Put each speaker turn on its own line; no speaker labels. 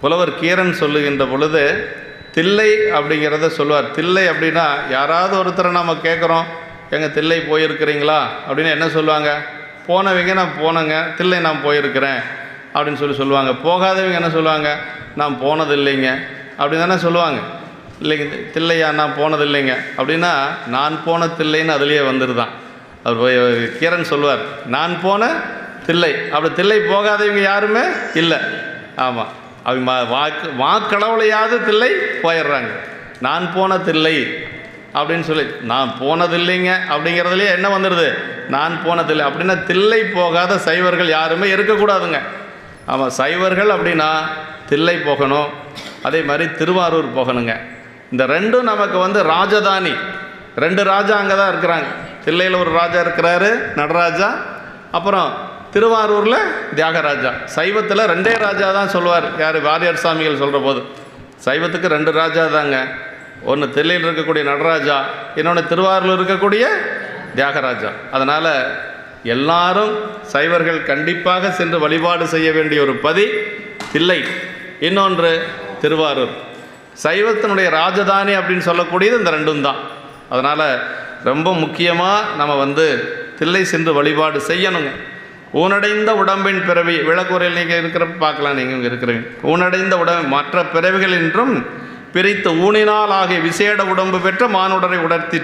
புலவர் கீரன் சொல்லுகின்ற பொழுது தில்லை அப்படிங்கிறத சொல்லுவார். தில்லை அப்படின்னா யாராவது ஒருத்தரை நம்ம கேட்குறோம் எங்கள் தில்லை போயிருக்கிறீங்களா? அப்படின்னு என்ன சொல்லுவாங்க? போனவங்க நான் போனேங்க தில்லை நான் போயிருக்கிறேன் அப்படின்னு சொல்லி சொல்லுவாங்க. போகாதவங்க என்ன சொல்லுவாங்க? நான் போனது இல்லைங்க அப்படின்னு தானே சொல்லுவாங்க. இல்லைங்க தில்லையா நான் போனது இல்லைங்க அப்படின்னா நான் போன தில்லைன்னு அதுலேயே வந்துடுதான் அவர் போய் கீரன் சொல்லுவார். நான் போன தில்லை. அப்படி தில்லை போகாதவங்க யாருமே இல்லை. ஆமாம் அவங்க வாக்கு வாக்களவுலையாவது தில்லை போயிடுறாங்க. நான் போன தில்லை அப்படின்னு சொல்லி நான் போனதில்லைங்க அப்படிங்கிறதுலையே என்ன வந்துடுது நான் போனதில்லை அப்படின்னா தில்லை போகாத சைவர்கள் யாருமே இருக்கக்கூடாதுங்க. ஆமாம் சைவர்கள் அப்படின்னா தில்லை போகணும். அதே மாதிரி திருவாரூர் போகணுங்க. இந்த ரெண்டும் நமக்கு வந்து ராஜதானி. ரெண்டு ராஜா அங்கே தான் இருக்கிறாங்க. தில்லையில் ஒரு ராஜா இருக்கிறாரு நடராஜா. அப்புறம் திருவாரூரில் தியாகராஜா. சைவத்தில் ரெண்டே ராஜா தான் சொல்லுவார் யார்? வாரியார் சாமிகள் சொல்கிற போது. சைவத்துக்கு ரெண்டு ராஜா தாங்க ஒன்று தில்லையில் இருக்கக்கூடிய நடராஜா இன்னொன்று திருவாரூரில் இருக்கக்கூடிய தியாகராஜா. அதனால் எல்லாரும் சைவர்கள் கண்டிப்பாக சென்று வழிபாடு செய்ய வேண்டிய ஒரு பதி தில்லை. இன்னொன்று திருவாரூர். சைவத்தினுடைய ராஜதானி அப்படின்னு சொல்லக்கூடியது இந்த ரெண்டும் தான். அதனால் ரொம்ப முக்கியமாக நம்ம வந்து தில்லை சென்று வழிபாடு செய்யணுங்க. ஊனடைந்த உடம்பின் பிறவி விளக்குறையில் நீங்கள் இருக்கிற பார்க்கலாம் நீங்கள் இருக்கிறீங்க. ஊனடைந்த உடம்பு மற்ற பிறவிகள் என்றும் பிரித்து ஊனினால் ஆகிய விசேட உடம்பு பெற்ற மானுடரை உடர்த்தி